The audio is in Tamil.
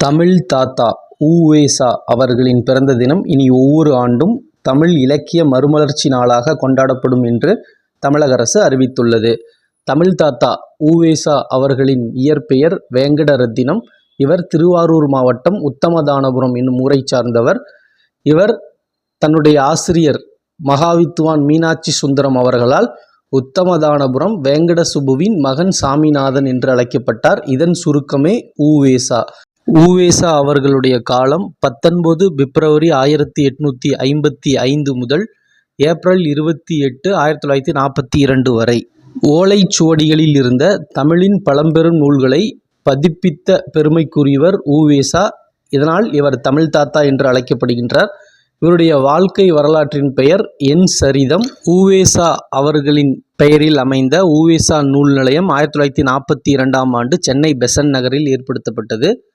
தமிழ் தாத்தா உ.வே.சா அவர்களின் பிறந்த தினம் இனி ஒவ்வொரு ஆண்டும் தமிழ் இலக்கிய மறுமலர்ச்சி நாளாக கொண்டாடப்படும் என்று தமிழக அரசு அறிவித்துள்ளது. தமிழ் தாத்தா உ.வே.சா அவர்களின் இயற்பெயர் வேங்கடரத்தினம். இவர் திருவாரூர் மாவட்டம் உத்தமதானபுரம் என்னும் ஊரைச் சார்ந்தவர். இவர் தன்னுடைய ஆசிரியர் மகாவித்துவான் மீனாட்சி சுந்தரம் அவர்களால் உத்தமதானபுரம் வேங்கடசுப்புவின் மகன் சாமிநாதன் என்று அழைக்கப்பட்டார். இதன் சுருக்கமே உ.வே.சா. உ.வே.சா அவர்களுடைய காலம் பத்தொன்பது பிப்ரவரி ஆயிரத்தி எட்நூற்றி ஐம்பத்தி ஐந்து முதல் ஏப்ரல் இருபத்தி எட்டு ஆயிரத்தி தொள்ளாயிரத்தி நாற்பத்தி இரண்டு வரை. ஓலைச்சுவடிகளில் இருந்த தமிழின் பழம்பெரும் நூல்களை பதிப்பித்த பெருமைக்குரியவர் உ.வே.சா. இதனால் இவர் தமிழ் தாத்தா என்று அழைக்கப்படுகின்றார். இவருடைய வாழ்க்கை வரலாற்றின் பெயர் என் சரிதம். உ.வே.சா அவர்களின் பெயரில் அமைந்த உ.வே.சா நூல் நிலையம் ஆயிரத்தி தொள்ளாயிரத்தி நாற்பத்தி இரண்டாம் ஆண்டு சென்னை பெசன் நகரில் ஏற்படுத்தப்பட்டது.